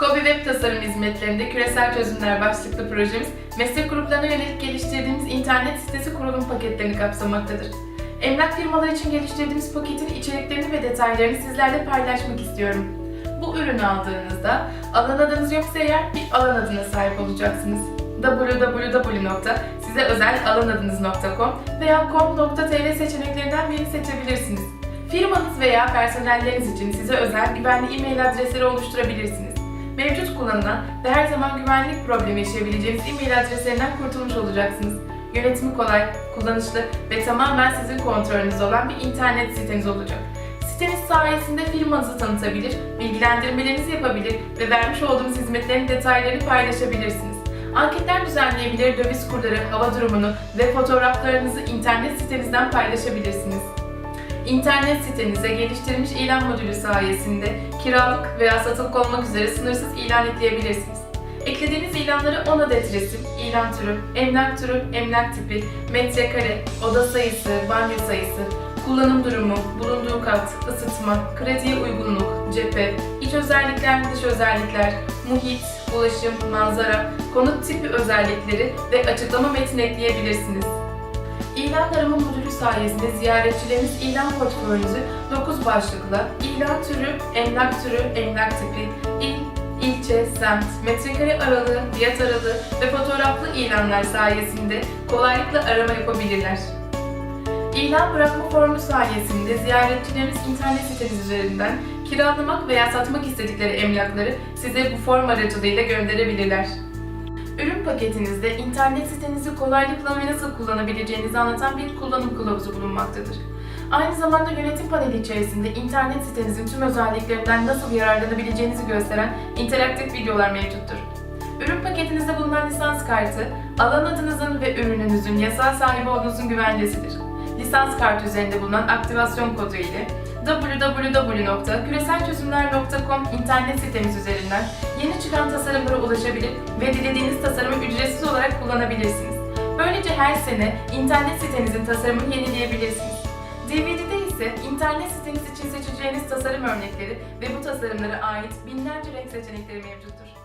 Kobi Web Tasarım Hizmetlerinde Küresel Çözümler başlıklı projemiz, meslek gruplarına yönelik geliştirdiğimiz internet sitesi kurulum paketlerini kapsamaktadır. Emlak firmaları için geliştirdiğimiz paketin içeriklerini ve detaylarını sizlerle paylaşmak istiyorum. Bu ürünü aldığınızda alan adınız yoksa eğer bir alan adına sahip olacaksınız. www.sizeözelalanadınız.com veya com.tr seçeneklerinden birini seçebilirsiniz. Firmanız veya personelleriniz için size özel güvenli e-mail adresleri oluşturabilirsiniz. Mevcut kullanılan ve her zaman güvenlik problemi yaşayabileceğiniz e-mail adreslerinden kurtulmuş olacaksınız. Yönetimi kolay, kullanışlı ve tamamen sizin kontrolünüzde olan bir internet siteniz olacak. Siteniz sayesinde firmanızı tanıtabilir, bilgilendirmelerinizi yapabilir ve vermiş olduğumuz hizmetlerin detaylarını paylaşabilirsiniz. Anketler düzenleyebilir, döviz kurları, hava durumunu ve fotoğraflarınızı internet sitenizden paylaşabilirsiniz. İnternet sitenize geliştirilmiş ilan modülü sayesinde kiralık veya satılık olmak üzere sınırsız ilan ekleyebilirsiniz. Eklediğiniz ilanları 10 adet resim, ilan türü, emlak türü, emlak tipi, metrekare, oda sayısı, banyo sayısı, kullanım durumu, bulunduğu kat, ısıtma, krediye uygunluk, cephe, iç özellikler, dış özellikler, muhit, ulaşım, manzara, konut tipi özellikleri ve açıklama metni ekleyebilirsiniz. İlan arama modülü sayesinde ziyaretçileriniz ilan portföyünüzü 9 başlıkla ilan türü, emlak türü, emlak tipi, il, ilçe, semt, metrekare aralığı, fiyat aralığı ve fotoğraflı ilanlar sayesinde kolaylıkla arama yapabilirler. İlan bırakma formu sayesinde ziyaretçileriniz internet siteniz üzerinden kiralamak veya satmak istedikleri emlakları size bu form aracılığıyla gönderebilirler. Ürün paketinizde internet sitenizi kolaylıkla ve nasıl kullanabileceğinizi anlatan bir kullanım kılavuzu bulunmaktadır. Aynı zamanda yönetim paneli içerisinde internet sitenizin tüm özelliklerinden nasıl yararlanabileceğinizi gösteren interaktif videolar mevcuttur. Ürün paketinizde bulunan lisans kartı, alan adınızın ve ürününüzün yasal sahibi olduğunuzun güvencesidir. Lisans kartı üzerinde bulunan aktivasyon kodu ile www.küreselçözümler.com internet sitemiz üzerinden yeni çıkan tasarımlara ulaşabilir ve dilediğiniz tasarımı ücretsiz olarak kullanabilirsiniz. Böylece her sene internet sitenizin tasarımını yenileyebilirsiniz. DVD'de ise internet siteniz için seçeceğiniz tasarım örnekleri ve bu tasarımlara ait binlerce renk seçenekleri mevcuttur.